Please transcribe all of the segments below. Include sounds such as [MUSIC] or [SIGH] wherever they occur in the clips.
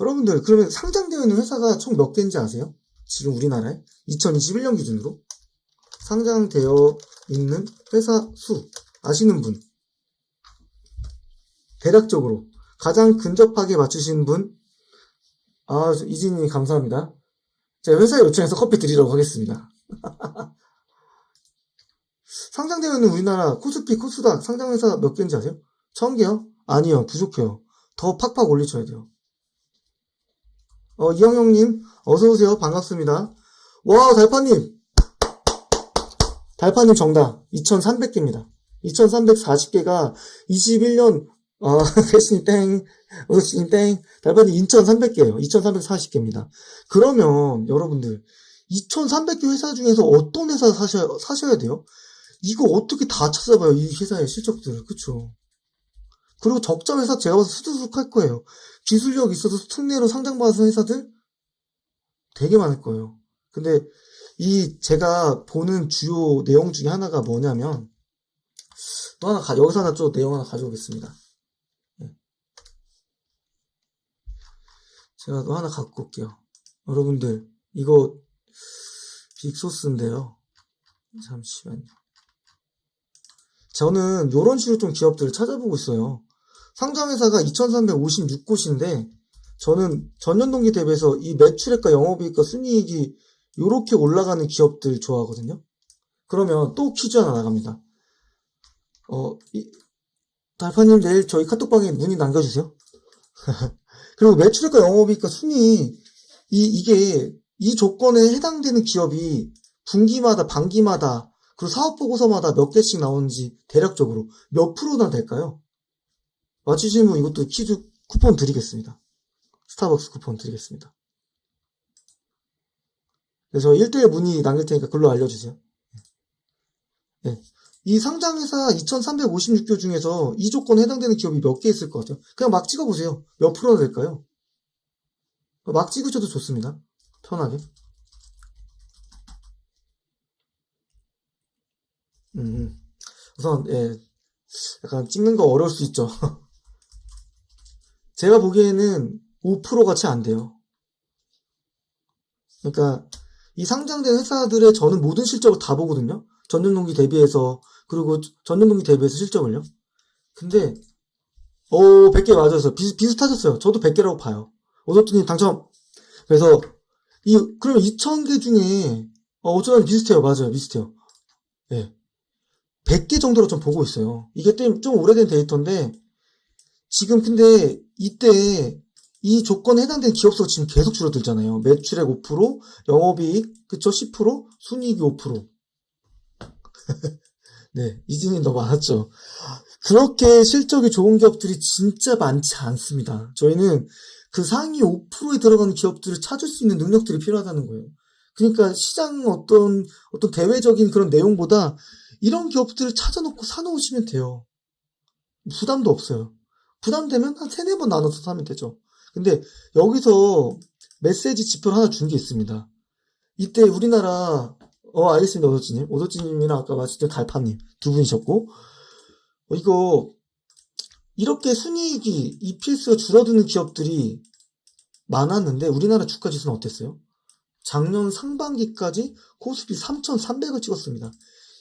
여러분들, 그러면 상장되어 있는 회사가 총 몇 개인지 아세요? 지금 우리나라에? 2021년 기준으로? 상장되어 있는 회사 수, 아시는 분? 대략적으로. 가장 근접하게 맞추신 분? 아, 저 이진님 감사합니다. 제가 회사에 요청해서 커피 드리려고 하겠습니다. [LAUGHS] 상장되어 있는 우리나라 코스피, 코스닥 상장회사 몇 개인지 아세요? 천 개요? 아니요, 부족해요. 더 팍팍 올리셔야 돼요. 어, 이영영님, 어서오세요. 반갑습니다. 와, 달파님! 달파님 정답. 2300개입니다. 2340개가 21년, 어, [LAUGHS] 대신이 땡, 어서님 땡, 달파님 2300개예요. 2340개입니다. 그러면, 여러분들, 2300개 회사 중에서 어떤 회사 사셔야, 사셔야 돼요? 이거 어떻게 다 찾아봐요, 이 회사의 실적들을. 그쵸? 그리고 적자 회사 제가 봐서 수두룩 할 거예요. 기술력 있어서 특례로 상장받은 회사들 되게 많을 거예요. 근데 이 제가 보는 주요 내용 중에 하나가 뭐냐면 또 하나 가, 여기서 하나 좀 내용 하나 가져오겠습니다. 네. 제가 또 하나 갖고 올게요. 여러분들 이거 빅소스인데요. 잠시만요. 저는 이런 식으로 좀 기업들을 찾아보고 있어요. 상장회사가 2356곳인데 저는 전년 동기 대비해서 이 매출액과 영업이익과 순이익이 이렇게 올라가는 기업들 좋아하거든요. 그러면 또 퀴즈 하나 나갑니다. 어, 이, 달파님 내일 저희 카톡방에 문의 남겨주세요. [LAUGHS] 그리고 매출액과 영업이익과 순이익 이 이게 이 조건에 해당되는 기업이 분기마다 반기마다 그리고 사업 보고서마다 몇 개씩 나오는지 대략적으로 몇 프로나 될까요? 맞추시면 이것도 퀴즈 쿠폰 드리겠습니다. 스타벅스 쿠폰 드리겠습니다. 그래서 1대1 문의 남길 테니까 글로 알려주세요. 네. 이 상장회사 2356교 중에서 이 조건에 해당되는 기업이 몇 개 있을 것 같아요? 그냥 막 찍어보세요. 몇 프로나 될까요? 막 찍으셔도 좋습니다. 편하게. 음, 우선, 예, 약간 찍는 거 어려울 수 있죠. [LAUGHS] 제가 보기에는 5%가 채안 돼요. 그러니까 이 상장된 회사들의 저는 모든 실적을 다 보거든요. 전년동기 대비해서 그리고 전년동기 대비해서 실적을요. 근데 오 100개 맞았어요. 비슷, 비슷하셨어요. 저도 100개라고 봐요. 오섭진님 당첨. 그래서 이 그러면 2000개 중에 어, 어쩌면 비슷해요. 맞아요. 비슷해요. 예. 100개 정도로 좀 보고 있어요. 이게 좀 오래된 데이터인데 지금 근데 이때 이 조건에 해당되는 기업수가 지금 계속 줄어들잖아요. 매출액 5%, 영업이익, 그쵸? 10%, 순이익이 5%. [LAUGHS] 네, 이진이 너무 많았죠. 그렇게 실적이 좋은 기업들이 진짜 많지 않습니다. 저희는 그 상위 5%에 들어가는 기업들을 찾을 수 있는 능력들이 필요하다는 거예요. 그러니까 시장 어떤, 어떤 대외적인 그런 내용보다 이런 기업들을 찾아놓고 사놓으시면 돼요. 부담도 없어요. 부담되면 한 세네 번 나눠서 사면 되죠. 근데 여기서 메시지 지표를 하나 준 게 있습니다. 이때 우리나라 어 알겠습니다 오도찌님 오도찌님이랑 아까 마치던 달파님 두 분이셨고 어, 이거 이렇게 순이익이 EPS가 줄어드는 기업들이 많았는데 우리나라 주가 지수는 어땠어요? 작년 상반기까지 코스피 3,300을 찍었습니다.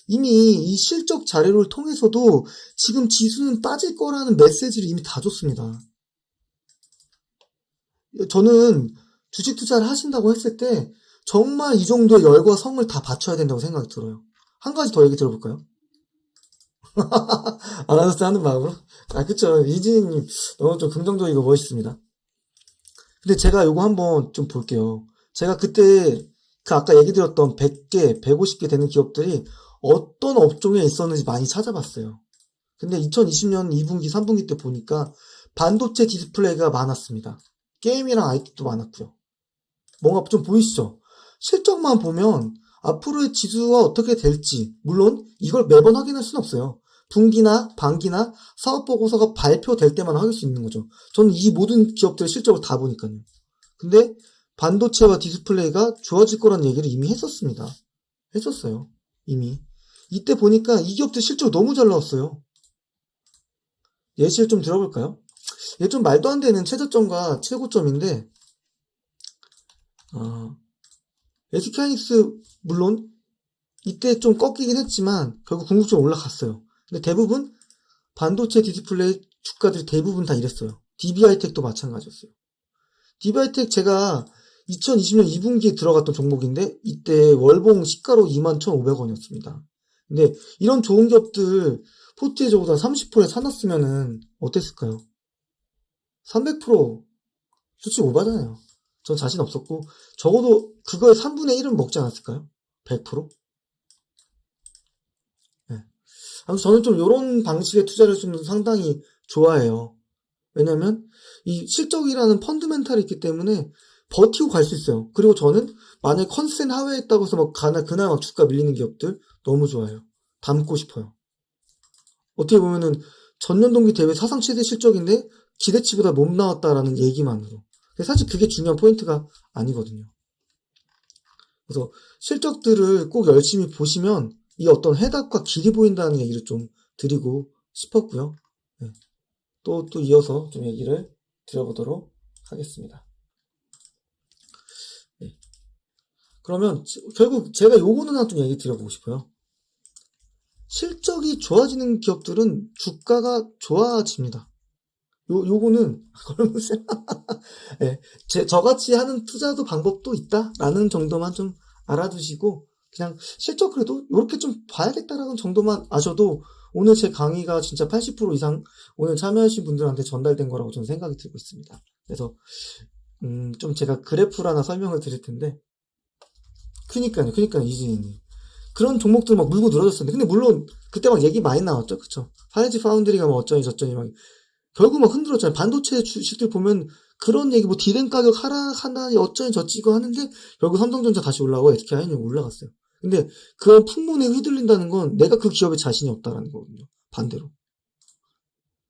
이미 이 실적 자료를 통해서도 지금 지수는 빠질 거라는 메시지를 이미 다 줬습니다. 저는 주식 투자를 하신다고 했을 때 정말 이 정도의 열과 성을 다 바쳐야 된다고 생각이 들어요. 한 가지 더 얘기 들어볼까요? [LAUGHS] 아나운서 하는 마음으로? 아, 그쵸. 이진님 너무 좀 긍정적이고 멋있습니다. 근데 제가 요거 한번 좀 볼게요. 제가 그때 그 아까 얘기 드렸던 100개, 150개 되는 기업들이 어떤 업종에 있었는지 많이 찾아봤어요. 근데 2020년 2분기, 3분기 때 보니까 반도체 디스플레이가 많았습니다. 게임이랑 IT도 많았고요. 뭔가 좀 보이시죠? 실적만 보면 앞으로의 지수가 어떻게 될지 물론 이걸 매번 확인할 수는 없어요. 분기나 반기나 사업 보고서가 발표될 때만 확인 할 수 있는 거죠. 저는 이 모든 기업들의 실적을 다 보니까요. 근데 반도체와 디스플레이가 좋아질 거란 얘기를 이미 했었습니다. 했었어요. 이미. 이때 보니까 이 기업들 실적 너무 잘 나왔어요. 예시를 좀 들어볼까요? 이게 좀 말도 안 되는 최저점과 최고점인데, 어, SK하이닉스, 물론, 이때 좀 꺾이긴 했지만, 결국 궁극적으로 올라갔어요. 근데 대부분, 반도체 디스플레이 주가들이 대부분 다 이랬어요. DBI텍도 마찬가지였어요. DBI텍 제가 2020년 2분기에 들어갔던 종목인데, 이때 월봉 시가로 21,500원이었습니다. 근데 이런 좋은 기업들 포트에 한 30%에 사놨으면은 어땠을까요? 300% 솔직히 오바잖아요. 전 자신 없었고 적어도 그거의 3분의 1은 먹지 않았을까요? 100%? 네. 아무튼 저는 좀 이런 방식의 투자를 좀 상당히 좋아해요. 왜냐면 이 실적이라는 펀드멘탈이 있기 때문에 버티고 갈 수 있어요. 그리고 저는 만약에 컨센 하회에 있다고 해서 막 가나 그날 막 주가 밀리는 기업들 너무 좋아요. 담고 싶어요. 어떻게 보면은 전년 동기 대회 사상 최대 실적인데 기대치보다 못 나왔다라는 얘기만으로. 사실 그게 중요한 포인트가 아니거든요. 그래서 실적들을 꼭 열심히 보시면 이 어떤 해답과 길이 보인다는 얘기를 좀 드리고 싶었고요. 네. 또, 또 이어서 좀 얘기를 드려보도록 하겠습니다. 네. 그러면 지- 결국 제가 요거는 하나 좀 얘기 드려보고 싶어요. 실적이 좋아지는 기업들은 주가가 좋아집니다. 요, 요거는, [LAUGHS] 예, 제, 저같이 하는 투자도 방법도 있다라는 정도만 좀 알아두시고, 그냥 실적 그래도 이렇게 좀 봐야겠다라는 정도만 아셔도 오늘 제 강의가 진짜 80% 이상 오늘 참여하신 분들한테 전달된 거라고 저는 생각이 들고 있습니다. 그래서, 음, 좀 제가 그래프를 하나 설명을 드릴 텐데, 그니까요, 그니까요, 이진희님. 그런 종목들 막 물고 늘어졌었는데, 근데 물론 그때 막 얘기 많이 나왔죠, 그쵸? 파렌지 파운드리가 뭐 어쩌니 저쩌니 막 결국 막 흔들었잖아요. 반도체 주식들 보면 그런 얘기 뭐 디램 가격 하락하나 어쩌니 저쩌니 하는데 결국 삼성전자 다시 올라오고 SK하이닉 올라갔어요. 근데 그런 풍문에 휘둘린다는 건 내가 그 기업에 자신이 없다라는 거거든요. 반대로.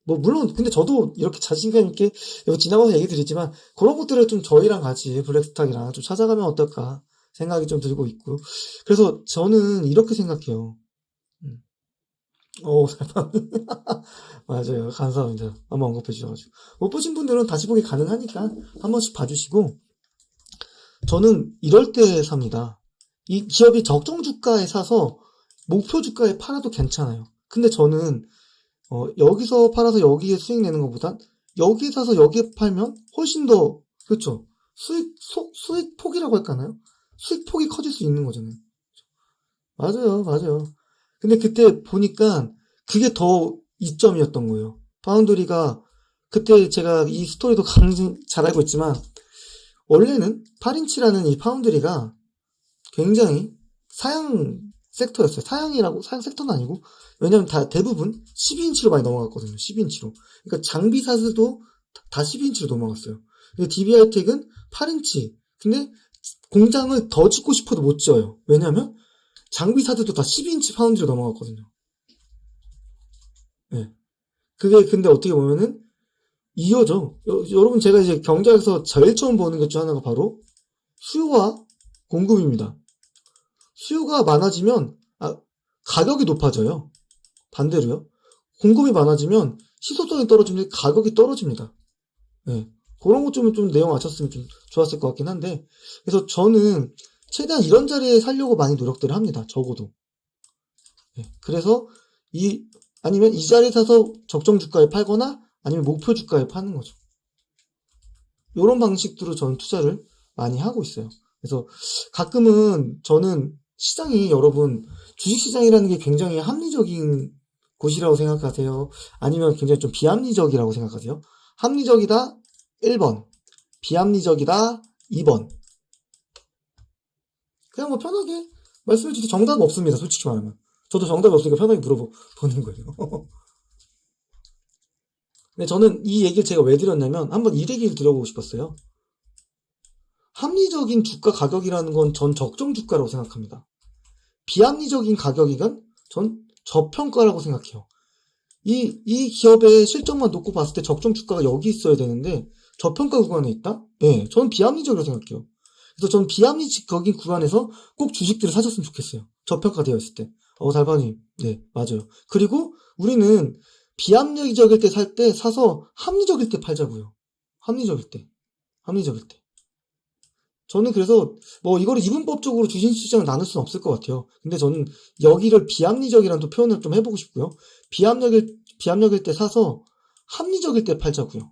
뭐 물론 근데 저도 이렇게 자신감 있게 이거 지나가서 얘기 드리지만 그런 것들을 좀 저희랑 같이 블랙스탁이랑 좀 찾아가면 어떨까 생각이 좀 들고 있고 그래서 저는 이렇게 생각해요. 음. 오, [LAUGHS] 맞아요. 감사합니다. 한번 언급해 주셔가지고. 못 보신 분들은 다시 보기 가능하니까 한 번씩 봐주시고, 저는 이럴 때 삽니다. 이 기업이 적정 주가에 사서 목표 주가에 팔아도 괜찮아요. 근데 저는, 어, 여기서 팔아서 여기에 수익 내는 것보단 여기에 사서 여기에 팔면 훨씬 더, 그렇죠. 수익, 소- 수익 폭이라고 할까나요? 수익 폭이 커질 수 있는 거잖아요. 맞아요, 맞아요. 근데 그때 보니까 그게 더 이점이었던 거예요. 파운드리가 그때 제가 이 스토리도 강잘 알고 있지만 원래는 8인치라는 이 파운드리가 굉장히 사양 섹터였어요. 사양이라고 사양 섹터는 아니고 왜냐면 다 대부분 12인치로 많이 넘어갔거든요. 12인치로. 그러니까 장비 사슬도 다 12인치로 넘어갔어요. 근데 DBI텍은 8인치. 근데 공장을 더 짓고 싶어도 못 지어요. 왜냐면 장비 사들도 다 12인치 파운드로 넘어갔거든요. 예. 그게 근데 어떻게 보면은 이어져. 여, 여러분 제가 이제 경제에서 제일 처음 보는 것 중 하나가 바로 수요와 공급입니다. 수요가 많아지면 아, 가격이 높아져요. 반대로요. 공급이 많아지면 시소성이 떨어지면 가격이 떨어집니다. 예. 그런 것 좀 좀 내용 맞췄으면 좀 좋았을 것 같긴 한데 그래서 저는 최대한 이런 자리에 살려고 많이 노력들을 합니다. 적어도. 예, 그래서 이 아니면 이 자리에 사서 적정 주가에 팔거나 아니면 목표 주가에 파는 거죠. 이런 방식으로 저는 투자를 많이 하고 있어요. 그래서 가끔은 저는 시장이 여러분 주식시장이라는 게 굉장히 합리적인 곳이라고 생각하세요? 아니면 굉장히 좀 비합리적이라고 생각하세요? 합리적이다 1번, 비합리적이다 2번. 그냥 뭐 편하게 말씀해 주세요. 정답 없습니다. 솔직히 말하면. 저도 정답이 없으니까 편하게 물어보는 거예요. [LAUGHS] 근데 저는 이 얘기를 제가 왜 드렸냐면 한번 이 얘기를 들어보고 싶었어요. 합리적인 주가 가격이라는 건 전 적정 주가라고 생각합니다. 비합리적인 가격이건 전 저평가라고 생각해요. 이, 이 기업의 실적만 놓고 봤을 때 적정 주가가 여기 있어야 되는데 저평가 구간에 있다? 네, 저는 비합리적이라고 생각해요. 그래서 저는 비합리적인 구간에서 꼭 주식들을 사줬으면 좋겠어요. 저평가되어 있을 때. 어, 달반님. 네, 맞아요. 그리고 우리는 비합리적일 때살때 사서 합리적일 때 팔자고요. 합리적일 때. 합리적일 때. 저는 그래서 뭐 이거를 이분법적으로 주식시장을 나눌 수는 없을 것 같아요. 근데 저는 여기를 비합리적이라는 또 표현을 좀 해보고 싶고요. 비합리적일, 비합리적일 때 사서 합리적일 때 팔자고요.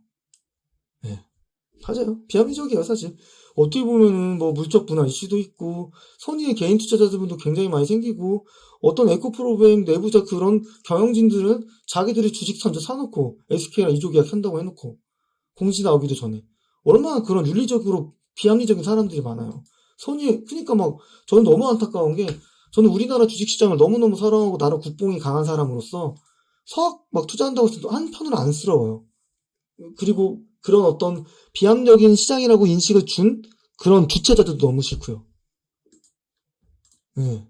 네. 맞아요. 비합리적이에요, 사실. 어떻게 보면은 뭐 물적 분할 이슈도 있고, 선의의 개인 투자자들도 굉장히 많이 생기고, 어떤 에코 프로그램 내부자 그런 경영진들은 자기들이 주식 먼저 사놓고, SK랑 이조 계약 한다고 해놓고, 공시 나오기도 전에. 얼마나 그런 윤리적으로 비합리적인 사람들이 많아요. 선의, 그니까 막, 저는 너무 안타까운 게, 저는 우리나라 주식시장을 너무너무 사랑하고 나라 국뽕이 강한 사람으로서, 서학 막 투자한다고 해서 한편으로 안쓰러워요. 그리고 그런 어떤 비합리적인 시장이라고 인식을 준 그런 주체자들도 너무 싫고요. 네.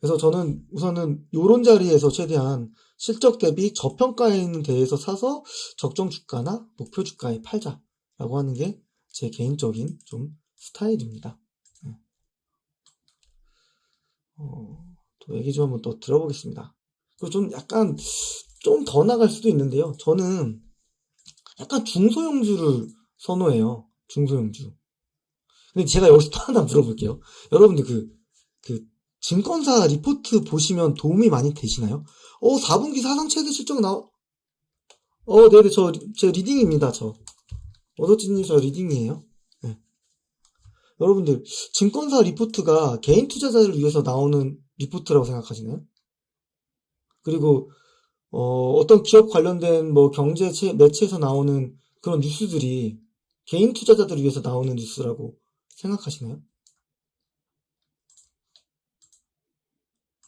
그래서 저는 우선은 요런 자리에서 최대한 실적 대비 저평가에 있는 데에서 사서 적정 주가나 목표 주가에 팔자라고 하는 게 제 개인적인 좀 스타일입니다. 네. 어, 또 얘기 좀 한번 또 들어보겠습니다. 그리고 좀 약간 좀 더 나갈 수도 있는데요. 저는 약간 중소형주를 선호해요. 중소형주. 근데 제가 여기서 또 하나 물어볼게요. 여러분들 그, 그, 증권사 리포트 보시면 도움이 많이 되시나요? 어, 4분기 사상 최대 실적 나와, 어, 네네, 저, 제 리딩입니다, 저. 어더진님 저 리딩이에요. 네. 여러분들, 증권사 리포트가 개인 투자자를 위해서 나오는 리포트라고 생각하시나요? 그리고, 어, 어떤 기업 관련된 뭐 경제 체- 매체에서 나오는 그런 뉴스들이 개인 투자자들을 위해서 나오는 뉴스라고 생각하시나요?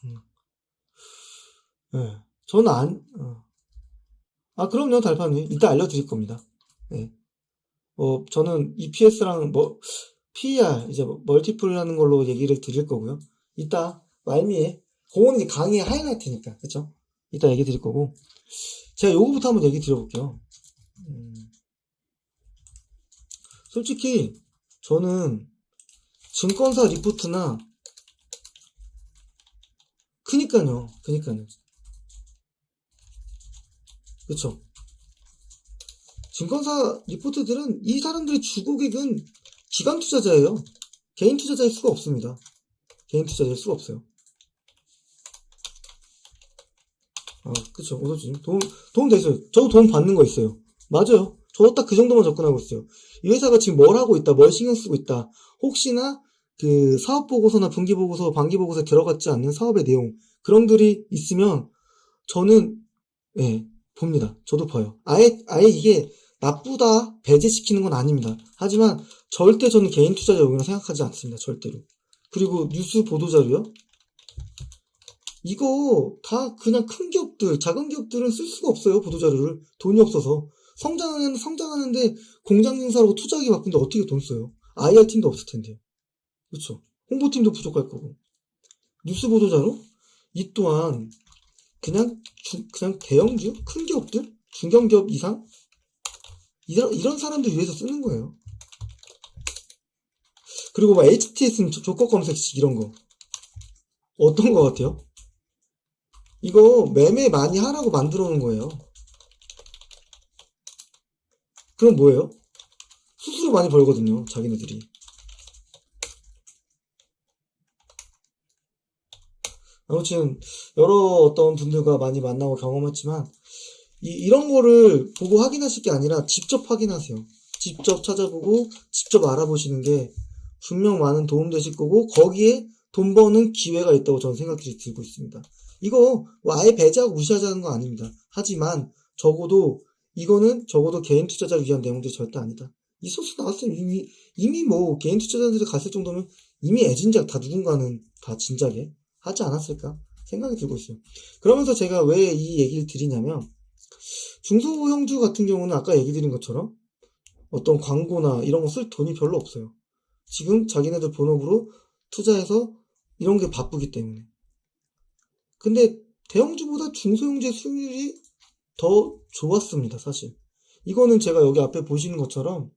음. 네. 저는 안, 어. 아, 그럼요, 달판이. 이따 알려드릴 겁니다. 네. 어, 저는 EPS랑 뭐, PER, 이제 뭐 멀티플라는 걸로 얘기를 드릴 거고요. 이따 말미에, 그거는 이제 강의의 하이라이트니까, 그쵸? 이따 얘기 드릴 거고. 제가 요거부터 한번 얘기 드려볼게요. 음, 솔직히, 저는 증권사 리포트나, 그니까요, 그니까요. 그쵸? 증권사 리포트들은 이 사람들의 주고객은 기관 투자자예요. 개인 투자자일 수가 없습니다. 개인 투자자일 수가 없어요. 아, 그쵸. 오도진. 돈, 돈 됐어요. 저도 돈 받는 거 있어요. 맞아요. 저도 딱 그 정도만 접근하고 있어요. 이 회사가 지금 뭘 하고 있다, 뭘 신경 쓰고 있다. 혹시나 그 사업 보고서나 분기 보고서, 반기 보고서에 들어갔지 않는 사업의 내용, 그런 들이 있으면 저는, 예, 봅니다. 저도 봐요. 아예, 아예 이게 나쁘다, 배제시키는 건 아닙니다. 하지만 절대 저는 개인 투자자 용이라고 생각하지 않습니다. 절대로. 그리고 뉴스 보도자료요? 이거 다 그냥 큰 기업들, 작은 기업들은 쓸 수가 없어요. 보도자료를. 돈이 없어서. 성장하는, 성장하는데 공장 인사라고 투자하기 바쁜데 어떻게 돈 써요? IR 팀도 없을 텐데. 그렇죠. 홍보팀도 부족할 거고. 뉴스 보도자료? 이 또한 그냥 주- 그냥 대형주, 큰 기업들, 중견기업 이상 이런 이런 사람들 위해서 쓰는 거예요. 그리고 막 HTS 조건 검색식 이런 거 어떤 거 같아요? 이거 매매 많이 하라고 만들어 놓은 거예요. 그럼 뭐예요? 수수료 많이 벌거든요, 자기네들이. 아무튼 여러 어떤 분들과 많이 만나고 경험했지만 이, 이런 거를 보고 확인하실 게 아니라 직접 확인하세요. 직접 찾아보고 직접 알아보시는 게 분명 많은 도움 되실 거고 거기에 돈 버는 기회가 있다고 저는 생각이 들고 있습니다. 이거 뭐 아예 배제하고 무시하자는 건 아닙니다. 하지만 적어도 이거는 적어도 개인 투자자를 위한 내용들이 절대 아니다. 이 소스 나왔으면 이미 이미 뭐 개인 투자자들이 갔을 정도면 이미 애진작 다 누군가는 다 진작에 하지 않았을까 생각이 들고 있어요. 그러면서 제가 왜 이 얘기를 드리냐면 중소형주 같은 경우는 아까 얘기 드린 것처럼 어떤 광고나 이런 거 쓸 돈이 별로 없어요. 지금 자기네들 본업으로 투자해서 이런 게 바쁘기 때문에. 근데 대형주보다 중소형주의 수익률이 더 좋았습니다, 사실. 이거는 제가 여기 앞에 보시는 것처럼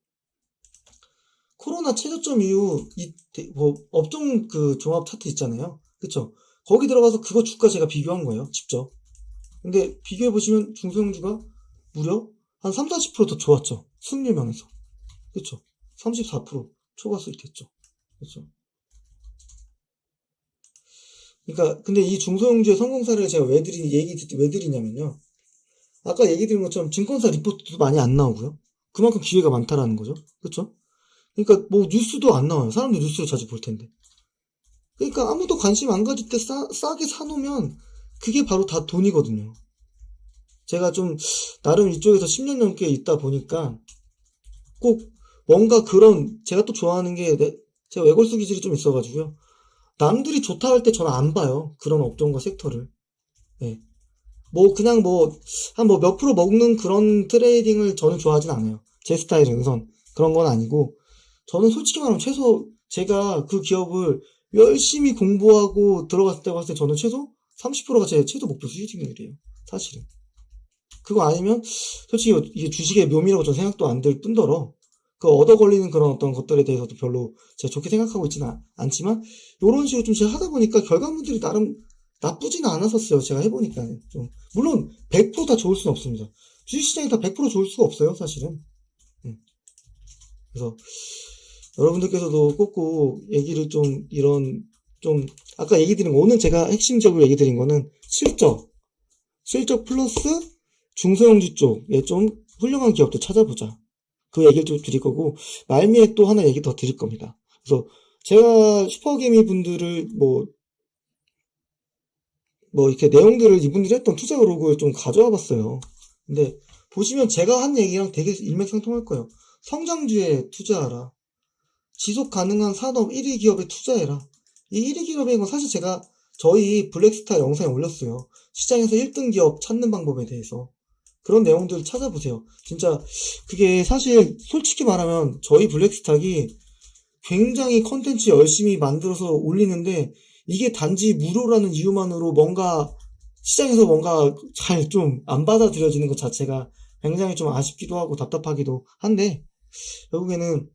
코로나 최저점 이후 이 대- 뭐 업종 그 종합 차트 있잖아요. 그쵸? 거기 들어가서 그거 주가 제가 비교한 거예요, 직접. 근데 비교해 보시면 중소형주가 무려 한 3, 40%더 좋았죠. 수익률면에서. 그쵸? 34% 초과 수익했죠. 그쵸? 그러니까 근데 이 중소형주의 성공 사례를 제가 왜 드리 얘기 듣- 왜 드리냐면요. 아까 얘기 드린 것처럼 증권사 리포트도 많이 안 나오고요. 그만큼 기회가 많다라는 거죠. 그렇죠? 그러니까 뭐 뉴스도 안 나와요. 사람들 뉴스를 자주 볼 텐데. 그러니까 아무도 관심 안 가질 때 싸, 싸게 사놓으면 그게 바로 다 돈이거든요. 제가 좀 나름 이쪽에서 10년 넘게 있다 보니까 꼭 뭔가 그런 제가 또 좋아하는 게 내- 제가 외골수 기질이 좀 있어가지고요. 남들이 좋다 할 때 저는 안 봐요. 그런 업종과 섹터를. 예. 뭐 그냥 뭐 한 뭐 몇 프로 먹는 그런 트레이딩을 저는 좋아하진 않아요. 제 스타일은 우선 그런 건 아니고 저는 솔직히 말하면 최소 제가 그 기업을 열심히 공부하고 들어갔을 때 봤을 때 저는 최소 30%가 제 최소 목표 수익률이에요. 사실은. 그거 아니면 솔직히 이게 주식의 묘미라고 저는 생각도 안 들 뿐더러 그 얻어 걸리는 그런 어떤 것들에 대해서도 별로 제가 좋게 생각하고 있지는 않- 않지만 이런 식으로 좀 제가 하다 보니까 결과물들이 나름 나쁘지는 않았었어요. 제가 해보니까 좀 물론 100%다 좋을 수는 없습니다. 주식시장이 다 100% 좋을 수가 없어요, 사실은. 음. 그래서 여러분들께서도 꼭꼭 얘기를 좀 이런 좀 아까 얘기 드린 거 오늘 제가 핵심적으로 얘기 드린 거는 실적 실적 플러스 중소형주 쪽에 좀 훌륭한 기업들 찾아보자. 그 얘기를 좀 드릴 거고 말미에 또 하나 얘기 더 드릴 겁니다. 그래서 제가 슈퍼개미 분들을 뭐뭐 이렇게 내용들을 이분들이 했던 투자 로그를 좀 가져와 봤어요. 근데 보시면 제가 한 얘기랑 되게 일맥상통할 거예요. 성장주에 투자하라. 지속 가능한 산업 1위 기업에 투자해라. 이 1위 기업인 건 사실 제가 저희 블랙스타 영상에 올렸어요. 시장에서 1등 기업 찾는 방법에 대해서. 그런 내용들을 찾아보세요. 진짜 그게 사실 솔직히 말하면 저희 블랙스탁이 굉장히 컨텐츠 열심히 만들어서 올리는데 이게 단지 무료라는 이유만으로 뭔가 시장에서 뭔가 잘 좀 안 받아들여지는 것 자체가 굉장히 좀 아쉽기도 하고 답답하기도 한데 결국에는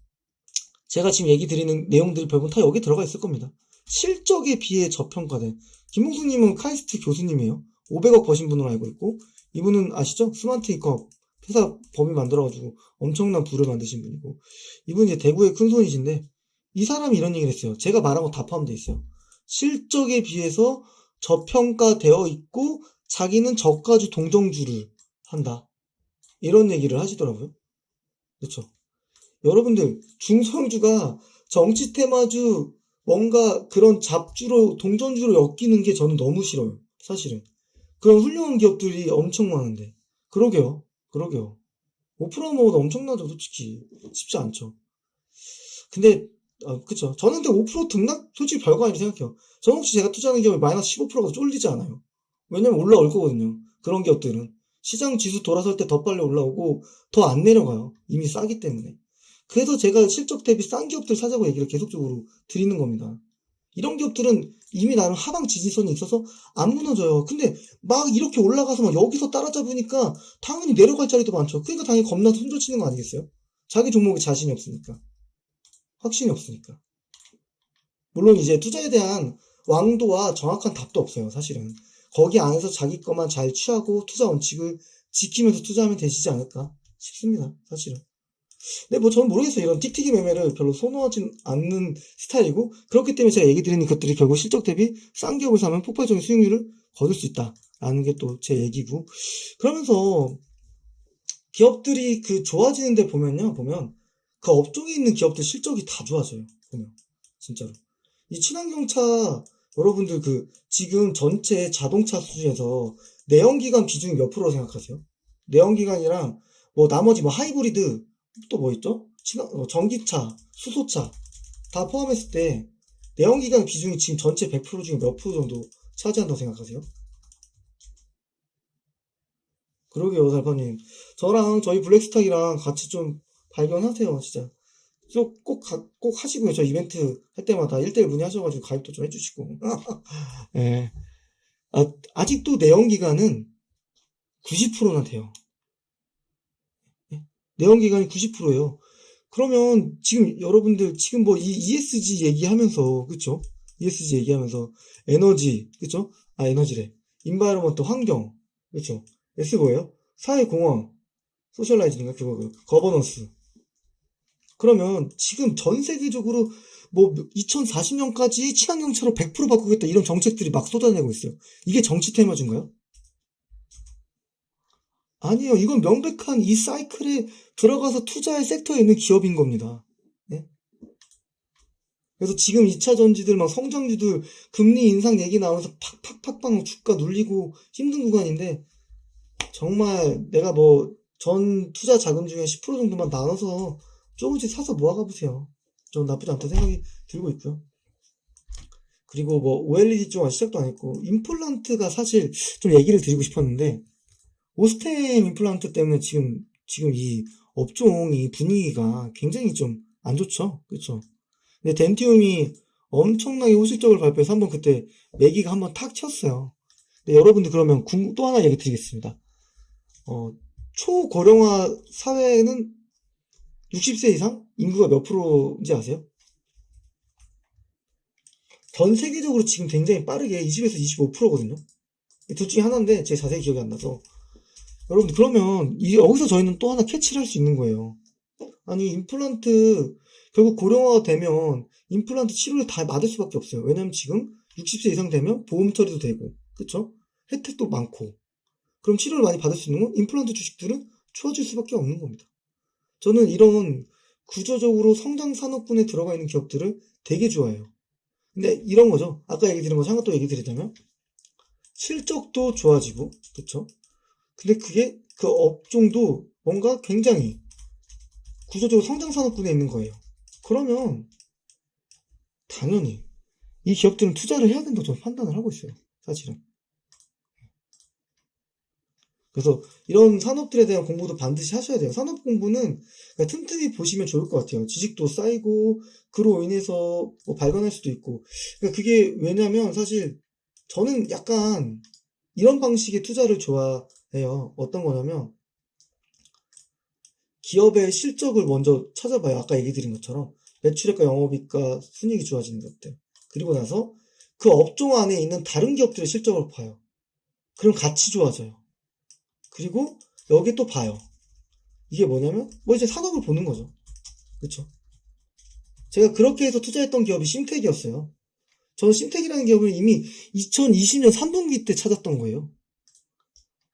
제가 지금 얘기 드리는 내용들이 결국 다 여기 들어가 있을 겁니다. 실적에 비해 저평가된 김홍수님은 카이스트 교수님이에요. 500억 버신 분으로 알고 있고 이분은 아시죠? 스마트 이컵 회사 범위 만들어가지고 엄청난 부를 만드신 분이고 이분 이제 대구의 큰 손이신데 이 사람이 이런 얘기를 했어요. 제가 말한 거 다 포함되어 있어요. 실적에 비해서 저평가되어 있고 자기는 저가주 동정주를 한다. 이런 얘기를 하시더라고요. 그렇죠. 여러분들 중성주가 정치 테마주 뭔가 그런 잡주로 동전주로 엮이는 게 저는 너무 싫어요. 사실은. 그런 훌륭한 기업들이 엄청 많은데. 그러게요. 그러게요. 5% 먹어도 엄청나죠, 솔직히. 쉽지 않죠. 근데, 어, 그쵸. 저는 근데 5% 등락, 솔직히 별거 아니라고 생각해요. 저는 혹시 제가 투자하는 기업이 마이너스 15%가 쫄리지 않아요. 왜냐면 올라올 거거든요. 그런 기업들은. 시장 지수 돌아설 때 더 빨리 올라오고, 더 안 내려가요. 이미 싸기 때문에. 그래서 제가 실적 대비 싼 기업들 사자고 얘기를 계속적으로 드리는 겁니다. 이런 기업들은 이미 나름 하방 지지선이 있어서 안 무너져요. 근데 막 이렇게 올라가서 막 여기서 따라잡으니까 당연히 내려갈 자리도 많죠. 그러니까 당연히 겁나서 손절치는 거 아니겠어요? 자기 종목에 자신이 없으니까. 확신이 없으니까. 물론 이제 투자에 대한 왕도와 정확한 답도 없어요, 사실은. 거기 안에서 자기 것만 잘 취하고 투자 원칙을 지키면서 투자하면 되시지 않을까 싶습니다, 사실은. 근데 뭐 저는 모르겠어요. 이런 틱틱이 매매를 별로 선호하진 않는 스타일이고 그렇기 때문에 제가 얘기 드리는 것들이 결국 실적 대비 싼 기업을 사면 폭발적인 수익률을 거둘 수 있다라는 게 또 제 얘기고 그러면서 기업들이 그 좋아지는데 보면요 보면 그 업종에 있는 기업들 실적이 다 좋아져요 보면 진짜로 이 친환경차 여러분들 그 지금 전체 자동차 수주에서 내연기관 비중이 몇 프로 생각하세요? 내연기관이랑 뭐 나머지 뭐 하이브리드 또 뭐 있죠? 어, 전기차, 수소차 다 포함했을 때 내연기관 비중이 지금 전체 100% 중에 몇 프로 정도 차지한다고 생각하세요? 그러게요, 달파님. 저랑 저희 블랙스탁이랑 같이 좀 발견하세요, 진짜. 꼭, 꼭, 가- 꼭 하시고요. 저 이벤트 할 때마다 1대1 문의하셔가지고 가입도 좀 해주시고. [LAUGHS] 예. 아, 아직도 내연기관은 90%나 돼요. 내연기관이 90%예요. 그러면 지금 여러분들 지금 뭐 이 ESG 얘기하면서 그쵸? ESG 얘기하면서 에너지 그쵸? 아 에너지래. 인바이러먼트 환경 그렇죠. S 뭐예요? 사회 공헌, 소셜라이징인가 그거 그 거버넌스. 그러면 지금 전 세계적으로 뭐 2040년까지 친환경차로 100% 바꾸겠다 이런 정책들이 막 쏟아내고 있어요. 이게 정치 테마주인가요? 아니에요. 이건 명백한 이 사이클에 들어가서 투자할 섹터에 있는 기업인 겁니다. 네? 그래서 지금 2차 전지들 막 성장주들 금리 인상 얘기 나오면서 팍팍팍팍 주가 눌리고 힘든 구간인데 정말 내가 뭐 전 투자 자금 중에 10% 정도만 나눠서 조금씩 사서 모아가 보세요. 좀 나쁘지 않다 생각이 들고 있고요. 그리고 뭐 OLED 쪽 시작도 안 했고 임플란트가 사실 좀 얘기를 드리고 싶었는데 오스템 임플란트 때문에 지금 지금 이 업종이 분위기가 굉장히 좀 안 좋죠. 그렇죠? 근데 덴티움이 엄청나게 호실적으로 발표해서 한번 그때 매기가 한번 탁 쳤어요. 근데 여러분들 그러면 궁- 또 하나 얘기 드리겠습니다. 어, 초고령화 사회는 60세 이상 인구가 몇 프로인지 아세요? 전 세계적으로 지금 굉장히 빠르게 20에서 25%거든요. 둘 중에 하나인데 제 자세히 기억이 안 나서 여러분 그러면 이- 여기서 저희는 또 하나 캐치를 할 수 있는 거예요. 아니 임플란트 결국 고령화가 되면 임플란트 치료를 다 맞을 수밖에 없어요. 왜냐면 지금 60세 이상 되면 보험 처리도 되고 그쵸? 혜택도 많고 그럼 치료를 많이 받을 수 있는 건 임플란트 주식들은 좋아질 수밖에 없는 겁니다. 저는 이런 구조적으로 성장 산업군에 들어가 있는 기업들을 되게 좋아해요. 근데 이런 거죠. 아까 얘기 드린 거 잠깐 또 얘기 드리자면 실적도 좋아지고 그쵸? 근데 그게 그 업종도 뭔가 굉장히 구조적으로 성장 산업군에 있는 거예요. 그러면 당연히 이 기업들은 투자를 해야 된다고 저는 판단을 하고 있어요. 사실은. 그래서 이런 산업들에 대한 공부도 반드시 하셔야 돼요. 산업 공부는 그냥 틈틈이 보시면 좋을 것 같아요. 지식도 쌓이고 그로 인해서 뭐 발견할 수도 있고. 그러니까 그게 왜냐면 사실 저는 약간 이런 방식의 투자를 좋아 해요. 어떤 거냐면 기업의 실적을 먼저 찾아봐요. 아까 얘기 드린 것처럼 매출액과 영업이익과 순이익이 좋아지는 것들. 그리고 나서 그 업종 안에 있는 다른 기업들의 실적을 봐요. 그럼 같이 좋아져요. 그리고 여기 또 봐요. 이게 뭐냐면 뭐 이제 산업을 보는 거죠. 그렇죠? 제가 그렇게 해서 투자했던 기업이 심택이었어요. 저는 심택이라는 기업을 이미 2020년 3분기 때 찾았던 거예요.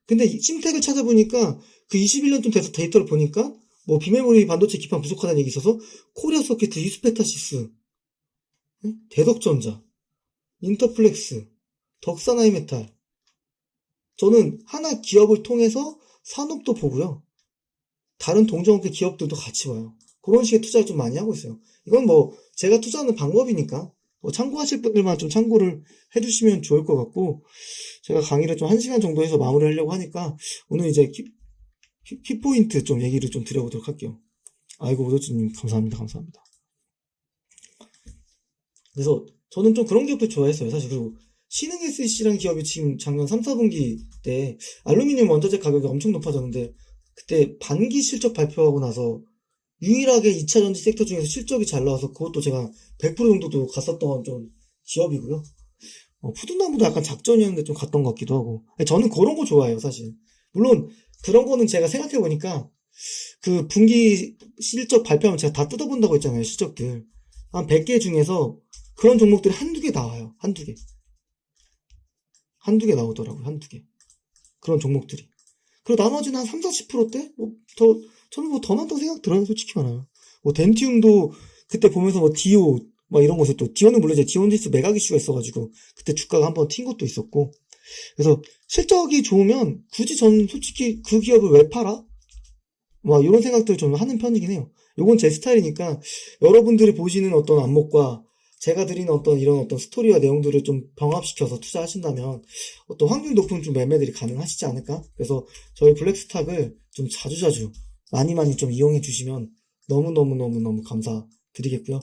근데 이 심택을 찾아보니까 그 21년쯤 돼서 데이터를 보니까 뭐 비메모리 반도체 기판 부족하다는 얘기 있어서 코리아 서킷, 이스페타시스, 응? 대덕전자, 인터플렉스, 덕산하이메탈. 저는 하나 기업을 통해서 산업도 보고요. 다른 동종업계 기업들도 같이 봐요. 그런 식의 투자를 좀 많이 하고 있어요. 이건 뭐 제가 투자하는 방법이니까 뭐 참고하실 분들만 좀 참고를 해주시면 좋을 것 같고 제가 강의를 좀한 시간 정도 해서 마무리 하려고 하니까 오늘 이제 키, 키- 키 포인트 좀 얘기를 좀 드려보도록 할게요. 아이고 오도주님 감사합니다 감사합니다. 그래서 저는 좀 그런 기업도 좋아했어요 사실 그리고 신흥 SC라는 기업이 지금 작년 3, 4분기 때 알루미늄 원자재 가격이 엄청 높아졌는데 그때 반기 실적 발표하고 나서 유일하게 2차 전지 섹터 중에서 실적이 잘 나와서 그것도 제가 100% 정도도 갔었던 좀 기업이고요. 어, 푸드나무도 약간 작전이었는데 좀 갔던 것 같기도 하고. 저는 그런 거 좋아해요, 사실. 물론 그런 거는 제가 생각해 보니까 그 분기 실적 발표하면 제가 다 뜯어본다고 했잖아요, 실적들. 한 100개 중에서 그런 종목들이 한두 개 나와요, 한두 개. 한두 개 나오더라고요, 한두 개. 그런 종목들이. 그리고 나머지는 한 3, 40%대? 뭐, 더, 저는 뭐더 많다고 생각 들어요, 솔직히 말하면. 뭐, 덴티움도 그때 보면서 뭐, 디오, 막 이런 곳에 또, 디오는 물론 이제 디온디스 매각 이슈가 있어가지고, 그때 주가가 한번 튄 것도 있었고. 그래서 실적이 좋으면 굳이 저는 솔직히 그 기업을 왜 팔아? 막 이런 생각들을 좀 하는 편이긴 해요. 요건 제 스타일이니까 여러분들이 보시는 어떤 안목과 제가 드리는 어떤 이런 어떤 스토리와 내용들을 좀 병합시켜서 투자하신다면 어떤 확률 높은 좀 매매들이 가능하시지 않을까? 그래서 저희 블랙스탁을 좀 자주자주 많이 많이 좀 이용해 주시면 너무너무너무너무 감사드리겠고요.